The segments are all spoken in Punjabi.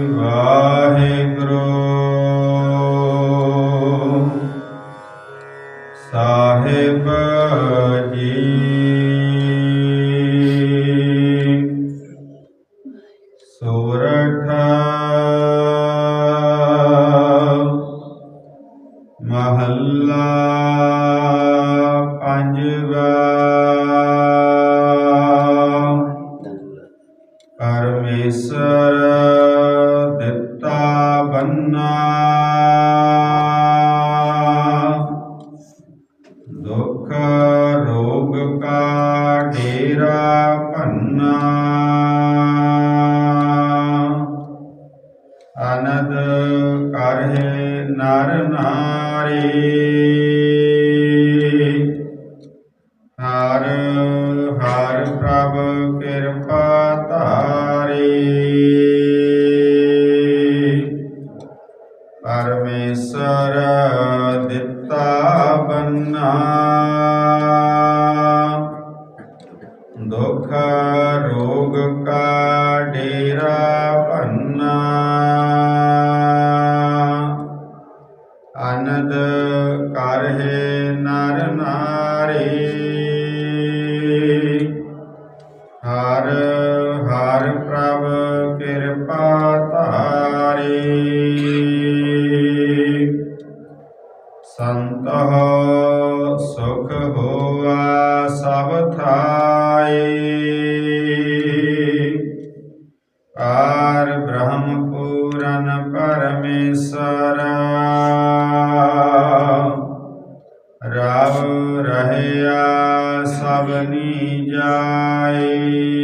ਵਾਹਿਗੁਰੂ। ਸਾਹਿਬ ਜੀ। ਸੋਰਠ। ਮਹੱਲਾ ਪੰਜਵਾ। ਪਰਮੇਸ਼ਰ। ਬੰਨਾ ਦੁੱਖ ਰੋਗ ਕਾ ਡੇਰਾ ਭੰਨਾ। ਅਨਦ ਕਰਹਿ ਨਰ ਨਾਰੀ। ਹਰ ਹਰ ਪ੍ਰਭ ਕਿਰਪਾ ਦਿੱਤਾ ਬੰਨਾ ਦੁਖ ਰੋਗ ਕਾ ਡੇਰਾ ਭੰਨਾ ਅਨੰਦ ਕਰਹਿ ਨਰ ਨਾਰੀ ਹਰ ਹਰ ਪ੍ਰਭ ਕਿਰਪਾ ਤਾਰੀ ਸੰਤਹ ਸੁਖ ਹੋਆ ਸਭ ਥਾਈ ਪਾਰ ਬ੍ਰਹਮ ਪੂਰਨ ਪਰਮੇਸ਼ਰ ਰਵ ਰਹਿਆ ਸਭਨੀ ਜਾਈ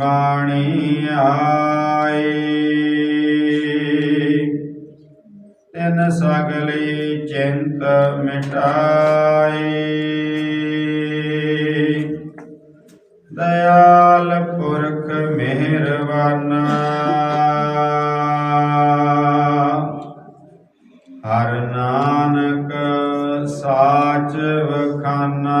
ਕੀ ਬਾਣੀ ਤਿਨ ਸਗਲੀ ਚਿੰਤ ਮਿਟਾਏ। ਦਇਆਲ ਪੁਰਖ ਮਿਹਰਬਾਨਾ। ਹਰ ਨਾਨਕ ਸਾਚ ਵਖਾਨਾ